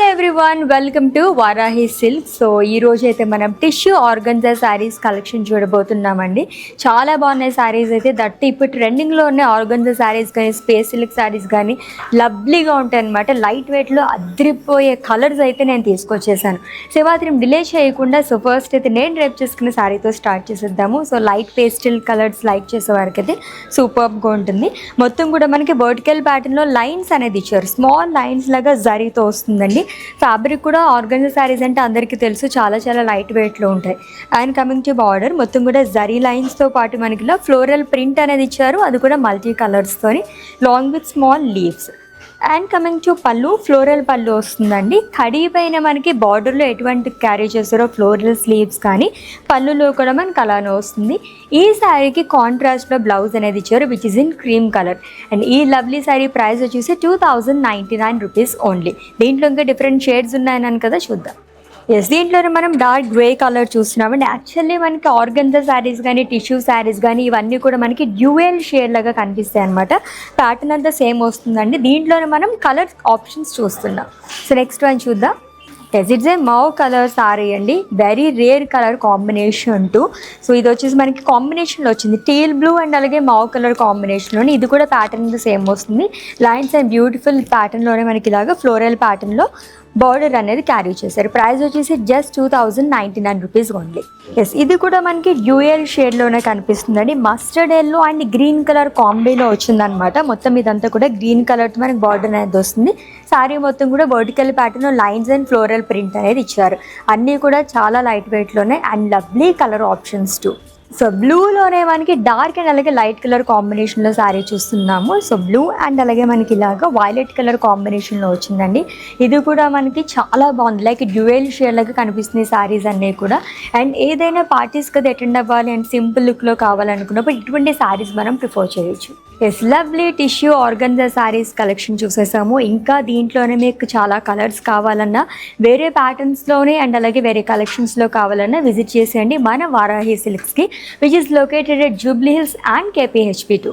¡Ole! Everyone welcome to Varahi silk so ఈ రోజు అయితే మనం టిష్యూ ఆర్గన్జా శారీస్ కలెక్షన్ చూడబోతున్నామండి. చాలా బాగున్నాయి శారీస్ అయితే. దట్ ఇప్పుడు ట్రెండింగ్లో ఉన్న ఆర్గన్జా శారీస్ కానీ స్పేస్ సిల్క్ శారీస్ కానీ లవ్లీగా ఉంటాయి అనమాట లైట్ వెయిట్లో అదిరిపోయే కలర్స్ అయితే నేను తీసుకొచ్చేసాను. సో మాత్రం డిలే చేయకుండా సో ఫస్ట్ అయితే నేను రేపు చేసుకున్న శారీతో స్టార్ట్ చేసేద్దాము. So light pastel colours like చేసే వారికి అయితే సూపర్గా ఉంటుంది. మొత్తం కూడా మనకి వర్టికల్ ప్యాటర్న్లో లైన్స్ అనేది ఇచ్చారు. స్మాల్ లైన్స్ లాగా జరీతో వస్తుందండి. ఫ్యాబ్రిక్ కూడా ఆర్గనైజ్ శారీస్ అంటే అందరికీ తెలుసు చాలా చాలా లైట్ వెయిట్లో ఉంటాయి. అండ్ కమింగ్ టు బార్డర్ మొత్తం కూడా జరీ లైన్స్తో పాటు మనకి ఇలా ఫ్లోరల్ ప్రింట్ అనేది ఇచ్చారు. అది కూడా multi కలర్స్తోని long with small leaves and coming to పళ్ళు ఫ్లోరల్ పళ్ళు వస్తుందండి. కడీ పైన మనకి బార్డర్లో ఎటువంటి క్యారీ చేస్తారో ఫ్లోరల్ స్లీవ్స్ కానీ పళ్ళులో కూడా మనకి అలానే వస్తుంది. ఈ శారీకి కాంట్రాస్ట్లో బ్లౌజ్ అనేది ఇచ్చారు which is in cream colour and ఈ లవ్లీ శారీ ప్రైస్ వచ్చేసి two thousand ninety nine rupees only దీంట్లో ఇంకా డిఫరెంట్ షేడ్స్ ఉన్నాయని కదా చూద్దాం. ఎస్ దీంట్లోనే మనం డార్క్ గ్రే కలర్ చూస్తున్నామండి యాక్చువల్లీ మనకి ఆర్గన్జా శారీస్ కానీ టిష్యూ శారీస్ కానీ ఇవన్నీ కూడా మనకి డ్యూయల్ షేడ్ లాగా కనిపిస్తాయి అనమాట ప్యాటర్న్ అంతా సేమ్ వస్తుందండి. దీంట్లోనే మనం కలర్ ఆప్షన్స్ చూస్తున్నాం. సో నెక్స్ట్ వన్ చూద్దాం. Yes it's a mauve colour sari అండి. Very rare colour combination too so ఇది వచ్చేసి మనకి కాంబినేషన్లో వచ్చింది. టీల్ బ్లూ అండ్ అలాగే మౌ కలర్ కాంబినేషన్లోని ఇది కూడా ప్యాటర్న్ సేమ్ వస్తుంది. లైన్స్ అండ్ బ్యూటిఫుల్ ప్యాటర్న్లోనే మనకి ఇలాగ ఫ్లోరల్ ప్యాటర్న్లో బార్డర్ అనేది క్యారీ చేశారు. ప్రైస్ వచ్చేసి just two thousand ninety nine rupees only yes ఇది కూడా మనకి డ్యూయల్ షేడ్లోనే కనిపిస్తుందండి. Mustard yellow and green colour కాంబీలో వచ్చిందనమాట. మొత్తం ఇదంతా కూడా గ్రీన్ కలర్ మనకి బార్డర్ అనేది వస్తుంది. శారీ మొత్తం కూడా vertical pattern lines and floral print అనేది ఇచ్చారు. అన్నీ కూడా చాలా light వెయిట్లోనే and lovely colour options too so బ్లూలోనే మనకి డార్క్ అండ్ అలాగే లైట్ కలర్ కాంబినేషన్లో శారీ చూస్తున్నాము. సో బ్లూ అండ్ అలాగే మనకి ఇలాగా వైలెట్ కలర్ కాంబినేషన్లో వచ్చిందండి. ఇది కూడా మనకి చాలా బాగుంది. లైక్ డ్యూయల్ షేర్ లాగా కనిపిస్తుంది శారీస్ అన్నీ కూడా. అండ్ ఏదైనా పార్టీస్ కదా అటెండ్ అవ్వాలి అండ్ సింపుల్ లుక్లో కావాలనుకున్నప్పుడు ఇటువంటి శారీస్ మనం ప్రిఫర్ చేయొచ్చు. Yes lovely tissue organza saris collection చూసేసాము. ఇంకా దీంట్లోనే మీకు చాలా కలర్స్ కావాలన్నా వేరే ప్యాటర్న్స్లోనే అండ్ అలాగే వేరే కలెక్షన్స్లో కావాలన్నా విజిట్ చేసేయండి. మన Varahi సిల్క్స్కి which is located at Jubilee Hills and KPHP2.